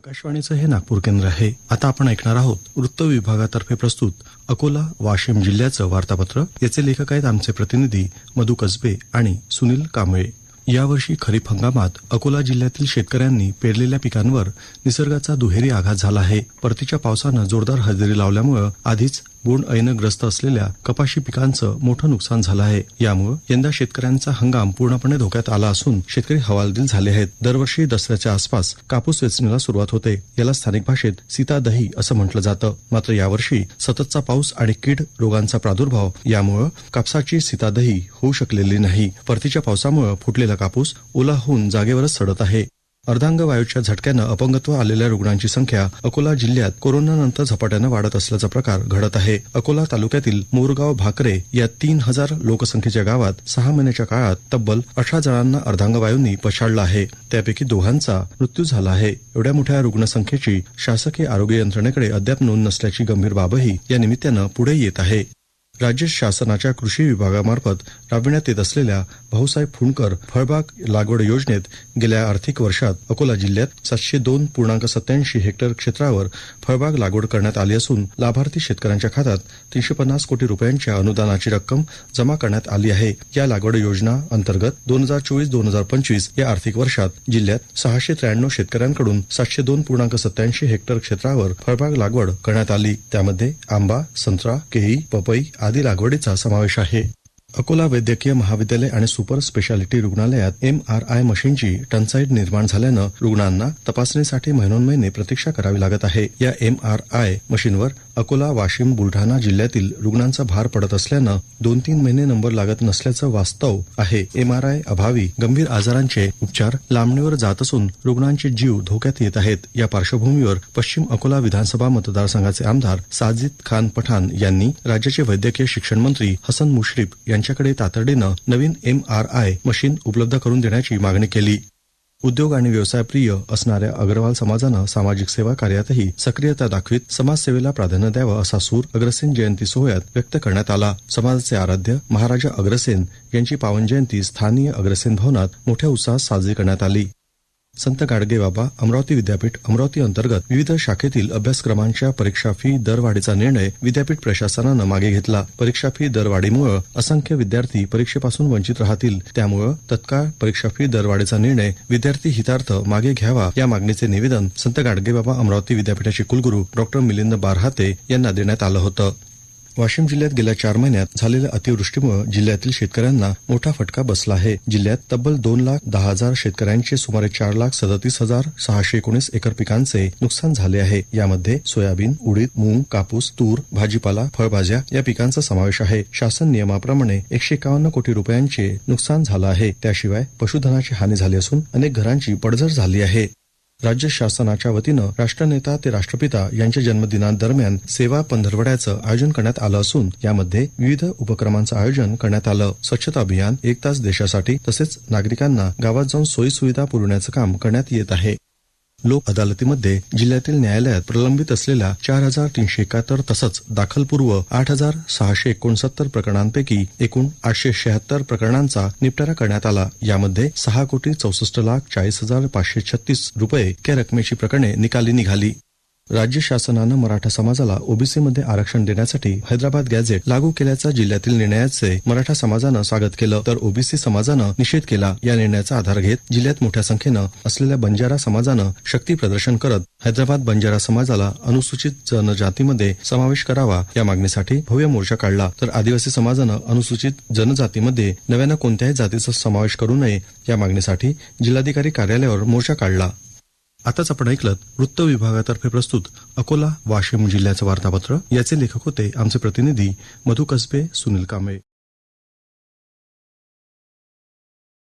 आकाशवाणीचं हे नागपूर केंद्र आहे. आता आपण ऐकणार आहोत वृत्त विभागातर्फे प्रस्तुत अकोला वाशिम जिल्ह्याचं वार्तापत्र. याचे लेखक आहेत आमचे प्रतिनिधी मधु कसबे आणि सुनील कांबळे. यावर्षी खरीप हंगामात अकोला जिल्ह्यातील शेतकऱ्यांनी पेरलेल्या पिकांवर निसर्गाचा दुहेरी आघात झाला आहे. परतीच्या पावसानं जोरदार हजेरी लावल्यामुळं आधीच बोंड ऐनं ग्रस्त असलेल्या कपाशी पिकांचं मोठं नुकसान झालं आहे. यामुळं यंदा शेतकऱ्यांचा हंगाम पूर्णपणे धोक्यात आला असून शेतकरी हवालदिल झाले आहेत. दरवर्षी दसऱ्याच्या आसपास कापूस वेचणीला सुरुवात होते. याला स्थानिक भाषेत सीता दही असं म्हटलं जातं. मात्र यावर्षी सततचा पाऊस आणि कीड रोगांचा प्रादुर्भाव यामुळं कापसाची सीतादही होऊ शकलेली नाही. परतीच्या पावसामुळं फुटलेला कापूस ओला होऊन जागेवरच सडत आहे. अर्धांग वायूच्या झटक्यानं अपंगत्व आलेल्या रुग्णांची संख्या अकोला जिल्ह्यात कोरोनानंतर झपाट्यानं वाढत असल्याचा प्रकार घडत आहे. अकोला तालुक्यातील मोरगाव भाकरे या तीन हजार लोकसंख्येच्या गावात सहा महिन्याच्या काळात तब्बल अठरा जणांना अर्धांग वायूंनी पछाडलं आहे. त्यापैकी दोघांचा मृत्यू झाला आहे. एवढ्या मोठ्या रुग्णसंख्येची शासकीय आरोग्य यंत्रणेकडे अद्याप नोंद नसल्याची गंभीर बाबही या निमित्तानं पुढे येत आहे. राज्य शासनाच्या कृषी विभागामार्फत राबविण्यात येत असलेल्या भाऊसाहेब फुंडकर फळबाग लागवड योजनेत गेल्या आर्थिक वर्षात अकोला जिल्ह्यात सातशे दोन पूर्णांक सत्याऐंशी हेक्टर क्षेत्रावर फळबाग लागवड करण्यात आली असून लाभार्थी शेतकऱ्यांच्या खात्यात तीनशे पन्नास कोटी रुपयांच्या अनुदानाची रक्कम जमा करण्यात आली आहे. या लागवड योजना अंतर्गत दोन हजार चोवीस दोन हजार पंचवीस या आर्थिक वर्षात जिल्ह्यात सहाशे त्र्याण्णव शेतकऱ्यांकडून सातशे दोन पूर्णांक सत्याऐंशी हेक्टर क्षेत्रावर फळबाग लागवड करण्यात आली. त्यामध्ये आंबा संत्रा केळी पपई आदी लागवडीचा समावेश आहे. अकोला वैद्यकीय महाविद्यालय आणि सुपर स्पेशालिटी रुग्णालयात एम आर आय मशीनची टंचाई निर्माण झाल्यानं रुग्णांना तपासणीसाठी महिनोन्महिने प्रतीक्षा करावी लागत आहे. या एम आर आय मशीनवर अकोला वाशिम बुलढाणा जिल्ह्यातील रुग्णांचा भार पडत असल्यानं दोन तीन महिने नंबर लागत नसल्याचं वास्तव आहे. एमआरआय अभावी गंभीर आजारांचे उपचार लांबणीवर जात असून रुग्णांचे जीव धोक्यात येत आहेत. या पार्श्वभूमीवर पश्चिम अकोला विधानसभा मतदारसंघाचे आमदार साजिद खान पठाण यांनी राज्याचे वैद्यकीय शिक्षण मंत्री हसन मुश्रीफ यांच्याकडे तातडीनं नवीन एम आर आय मशीन उपलब्ध करून देण्याची मागणी केली. उद्योग आणि व्यवसायप्रिय असणाऱ्या अग्रवाल समाजानं सामाजिक सेवा कार्यातही सक्रियता दाखवीत समाजसेवेला प्राधान्य द्यावं असा सूर अग्रसेन जयंती सोहळ्यात व्यक्त करण्यात आला. समाजाचे आराध्य महाराजा अग्रसेन यांची पावन जयंती स्थानीय अग्रसेन भवनात मोठ्या उत्साहात साजरी करण्यात आली. संत गाडगे बाबा अमरावती विद्यापीठ अमरावती अंतर्गत विविध शाखेतील अभ्यासक्रमांच्या परीक्षा फी दरवाढीचा निर्णय विद्यापीठ प्रशासनानं मागे घेतला. परीक्षा फी दरवाढीमुळे असंख्य विद्यार्थी परीक्षेपासून वंचित राहतील. त्यामुळे तत्काळ परीक्षा फी दरवाढीचा निर्णय विद्यार्थी हितार्थ मागे घ्यावा या मागणीचे निवेदन संत गाडगेबाबा अमरावती विद्यापीठाचे कुलगुरू डॉक्टर मिलिंद बारहाते यांना देण्यात आलं होतं. वाशिम जिल्ह्यात गेल्या चार महिन्यात झालेल्या अतिवृष्टीमुळे जिल्ह्यातील शेतकऱ्यांना मोठा फटका बसला आहे. जिल्ह्यात तब्बल दोन लाख दहा हजार शेतकऱ्यांचे सुमारे चार लाख सदतीस हजार सहाशे एकोणीस एकर पिकांचे नुकसान झाले आहे. यामध्ये सोयाबीन उडीद मूग कापूस तूर भाजीपाला फळभाज्या या पिकांचा समावेश आहे. शासन नियमाप्रमाणे एकशे एकावन्न कोटी रुपयांचे नुकसान झालं आहे. त्याशिवाय पशुधनाची हानी झाली असून अनेक घरांची पडझड झाली आहे. राज्य शासनाच्या वतीनं राष्ट्रनेता ते राष्ट्रपिता यांच्या जन्मदिनादरम्यान सेवा पंधरवड्याचं आयोजन करण्यात आलं असून यामध्ये विविध उपक्रमांचं आयोजन करण्यात आलं. स्वच्छता अभियान एक तास देशासाठी तसेच नागरिकांना गावात जाऊन सोयी सुविधा पुरवण्याचं काम करण्यात येत आहे. लोक अदालतीमध्ये जिल्ह्यातील न्यायालयात प्रलंबित असलेल्या चार हजार तीनशे एकाहत्तर तसंच दाखलपूर्व आठ हजार सहाशे एकोणसत्तर प्रकरणांपैकी एकूण आठशे शहात्तर प्रकरणांचा निपटारा करण्यात आला. यामध्ये सहा कोटी चौसष्ट लाख चाळीस हजार पाचशे छत्तीस रुपये इतक्या रकमेची प्रकरणे निकाली निघाली. राज्य शासनानं मराठा समाजाला ओबीसीमध्ये आरक्षण देण्यासाठी हैदराबाद गॅझेट लागू केल्याचा जिल्ह्यातील निर्णयाचे मराठा समाजानं स्वागत केलं. तर ओबीसी समाजानं निषेध केला. या निर्णयाचा आधार घेत जिल्ह्यात मोठ्या संख्येनं असलेल्या बंजारा समाजानं शक्ती प्रदर्शन करत हैदराबाद बंजारा समाजाला अनुसूचित जनजातीमध्ये समावेश करावा या मागणीसाठी भव्य मोर्चा काढला. तर आदिवासी समाजानं अनुसूचित जनजातीमध्ये नव्यानं कोणत्याही जातीचा समावेश करू नये या मागणीसाठी जिल्हाधिकारी कार्यालयावर मोर्चा काढला. आताच आपण ऐकलं वृत्त विभागातर्फे प्रस्तुत अकोला वाशिम जिल्ह्याचं वार्तापत्र. याचे लेखक होते आमचे प्रतिनिधी मधु कसबे सुनील कांबळे.